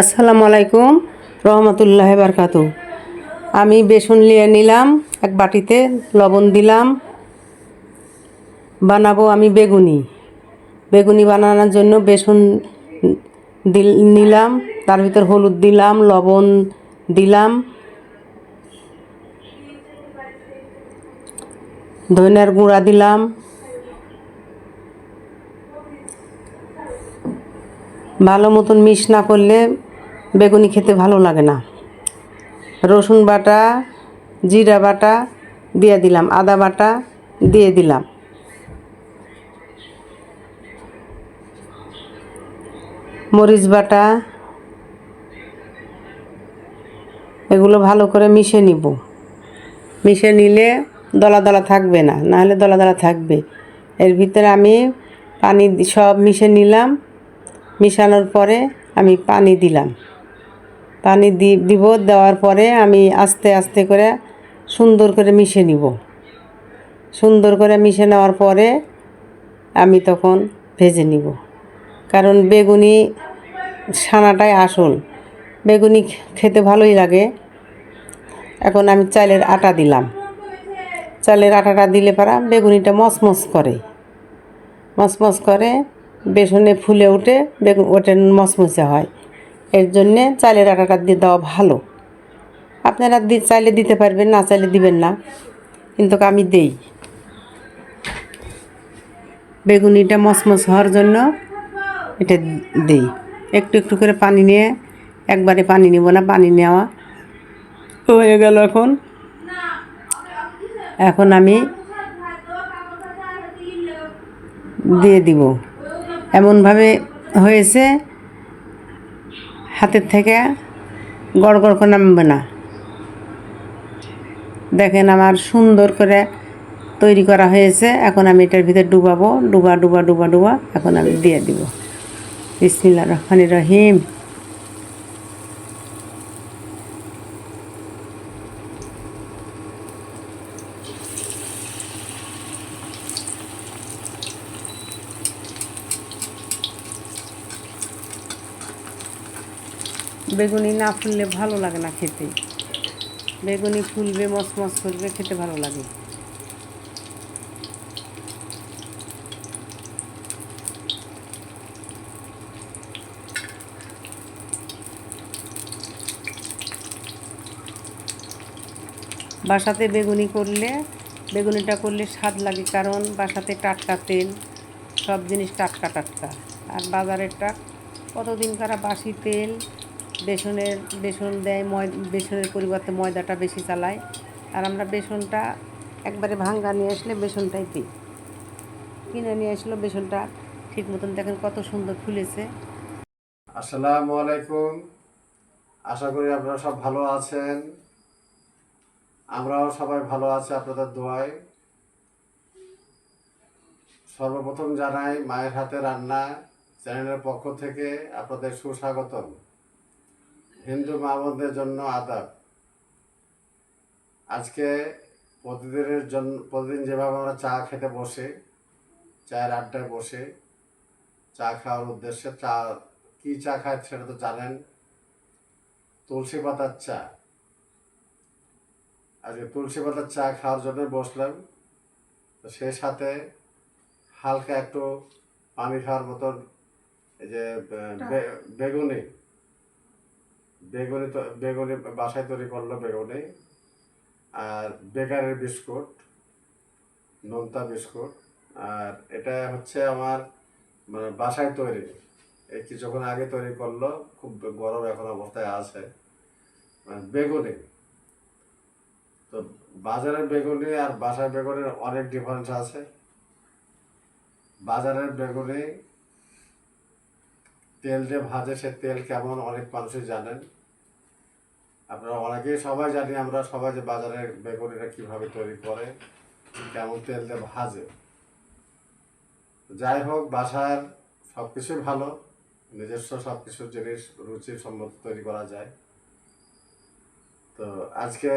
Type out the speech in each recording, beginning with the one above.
আসসালামু আলাইকুম, রহমতুল্লাহ বারকাতু। আমি বেসন নিয়ে নিলাম, এক বাটিতে লবণ দিলাম। বানাবো আমি বেগুনি। বেগুনি বানানোর জন্য বেসন দিল, নিলাম, তার ভিতর হলুদ দিলাম, লবণ দিলাম। ধনিয়ার গুঁড়া দিলাম। ভালো মতন মিশ না করলে বেগুনি খেতে ভালো লাগে না। রসুন বাটা, জিরা বাটা দিয়ে দিলাম, আদা বাটা দিয়ে দিলাম। মরিচ বাটা, এগুলো ভালো করে মিশে নিব। মিশে নিলে দলা দলা থাকবে না, নাহলে দলা দলা থাকবে। এর ভিতরে আমি পানি সব মিশে নিলাম। মিশানোর পরে আমি পানি দিলাম। পানি দি, দিব, দেওয়ার পরে আমি আস্তে আস্তে করে সুন্দর করে মিশে নিব। সুন্দর করে মিশে নেওয়ার পরে আমি তখন ভেজে নিব। কারণ বেগুনি ছানাটাই আসল। বেগুনি খেতে ভালোই লাগে। এখন আমি চালের আটা দিলাম। চালের আটাটা দিলে পারা বেগুনিটা মচমচ করে। মচমচ করে বেসনে ফুলে উঠে বেগুন ওটা মচমচে হয়। এর জন্যে চালের আটাটা দিয়ে দেওয়া ভালো। আপনারা চাইলে দিতে পারবেন, না চাইলে দিবেন না। কিন্তু আমি দেই। বেগুনিটা মচমচ হওয়ার জন্য এটা দেই। একটু একটু করে পানি নিয়ে, একবারে পানি নিব না, পানি নেওয়া হয়ে গেল এখন। এখন আমি দিয়ে দিব। এমনভাবে হয়েছে হাতের থেকে গড় গড় করে নামবে না। দেখেন আমার সুন্দর করে তৈরি করা হয়েছে। এখন আমি এটার ভিতরে ডুবাবো, ডুবা ডুবা ডুবা ডুবা, এখন আমি দিয়ে দিব। বিসমিল্লা রহমান রহিম। বেগুনি না ফুললে ভালো লাগে না খেতে। বেগুনি ফুলবে মচমচ করবে, খেতে ভালো লাগে। বাসাতে বেগুনি করলে, বেগুনিটা করলে স্বাদ লাগে কারণ বাসাতে টাটকা তেল, সব জিনিস টাটকা টাটকা। আর বাজারেরটা কতদিন কারা বাসি তেল বেসনের, বেসন দেয়, ময়, বেসনের পরিবর্তে ময়দাটা বেশি চালায়। আর আমরা বেসনটা একবারে ভাঙ্গা নিয়ে আসলে বেসনটাই দিই। কিনে নিয়ে আসলো বেসনটা, ঠিক মতন দেখেন কত সুন্দর ফুলেছে। আসসালামু আলাইকুম। আশা করি আপনারা সব ভালো আছেন। আমরাও সবাই ভালো আছি আপনাদের দোয়ায়। সর্বপ্রথম জানাই মায়ের হাতে রান্না চ্যানেলের পক্ষ থেকে আপনাদের সুস্বাগতম। হিন্দু মা বোনদের জন্য আদাব। আজকে প্রতিদিনের জন্য প্রতিদিন যেভাবে আমরা চা খেতে বসে, চায়ের আড্ডায় বসে, চা খাওয়ার উদ্দেশ্যে চা, কি চা খায় সেটা তো জানেন, তুলসী পাতার চা। আজকে তুলসী পাতার চা খাওয়ার জন্য বসলাম, তো সেই সাথে হালকা একটু পানি খাওয়ার মতন, এই যে বেগুনি। বেগুনি বেগুনি বাসায় তৈরি করল বেগুনি। আর বেকারের বিস্কুট, নোনতা বিস্কুট। আর এটা হচ্ছে আমার মানে বাসায় তৈরি। এই কিছুক্ষণ আগে তৈরি করল, খুব গরম এখন অবস্থায় আছে। মানে বেগুনি। তো বাজারের বেগুনি আর বাসার বেগুনির অনেক ডিফারেন্স আছে। বাজারের বেগুনি তেল যে ভাজে সে তেল কেমন অনেক মানুষই জানেন। আপনারা অনেকেই সবাই জানি আমরা সবাই যে বাজারের বেগুনিটা কীভাবে তৈরি করে, কেমন তেল দিয়ে ভাজে। যাই হোক, বাসার সব কিছুই ভালো, নিজস্ব সব কিছু জিনিস রুচির সম্মত তৈরি করা যায়। তো আজকে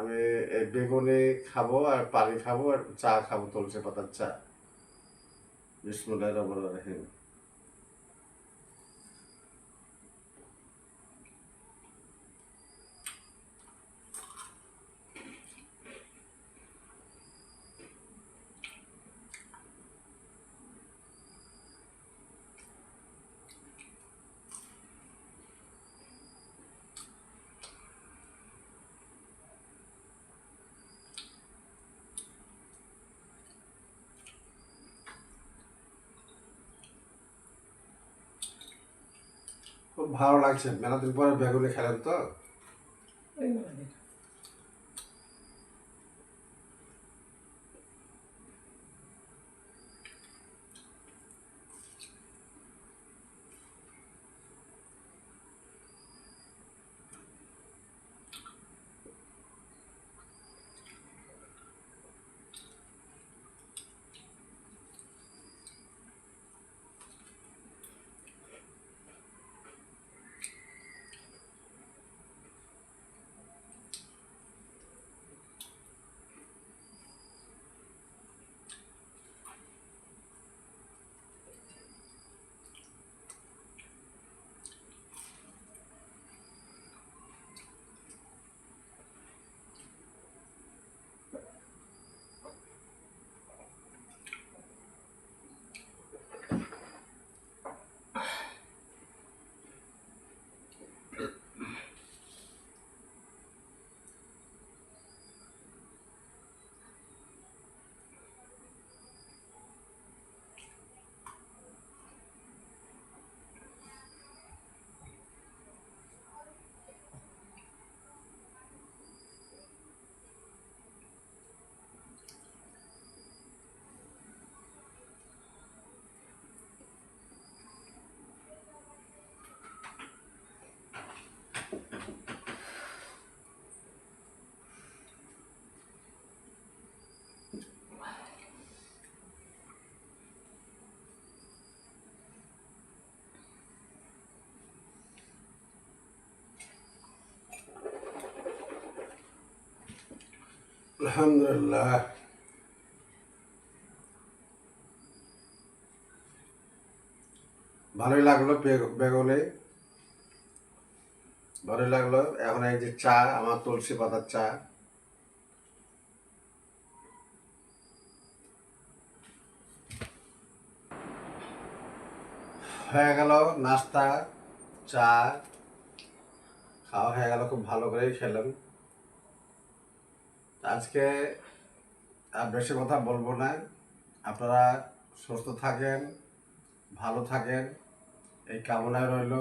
আমি এই বেগুনি খাব আর পানি খাব আর চা খাব, তুলসী পাতার চা। বিসমুল্লাহ রহমান রহিম। ভালো লাগছে। মেলাদিন পরে বেগুনি খেলেন তো? ভালোই লাগল বে- বেগুনে ভালোই লাগল। এখন এই যে চা, আমার তুলসী পাতার চা। হয়ে গেল নাস্তা, চা। খাওয়া হয়ে গেল, খুব ভালো করেই খেলাম। আজকে বেশি কথা বলব না। আপনারা সুস্থ থাকেন, ভালো থাকেন, এই কামনায় রইল।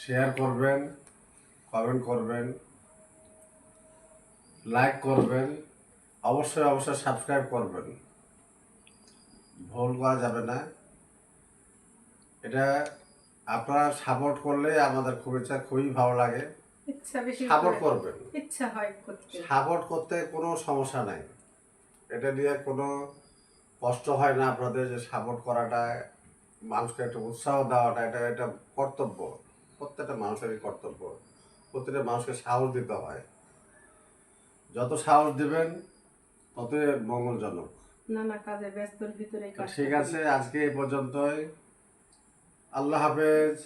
শেয়ার করবেন কমেন্ট করবেন লাইক করবেন, অবশ্যই অবশ্যই সাবস্ক্রাইব করবেন। ভুল করা যাবে না। এটা আপনারা সাপোর্ট করলে আমাদের খুব ইচ্ছা, খুবই ভালো লাগে। ইচ্ছা বেশি সাপোর্ট করবেন ইচ্ছা হয় করতে। সাপোর্ট করতে কোনো সমস্যা নাই। এটা নিয়ে কোনো কষ্ট হয় না আপনাদের যে সাপোর্ট করাটা মানুষকে একটা উৎসাহ দেওয়াটা এটা এটা কর্তব্য। প্রত্যেকটা মানুষেরই কর্তব্য। প্রত্যেকটা মানুষকে সাহস দিতে হয়। যত সাহস দিবেন ততই মঙ্গলজনক। নানা কাজে ব্যস্তর ভিতরে এই তো কাজটা ঠিক আছে আজকে এই পর্যন্তই। আল্লাহ হাফেজ।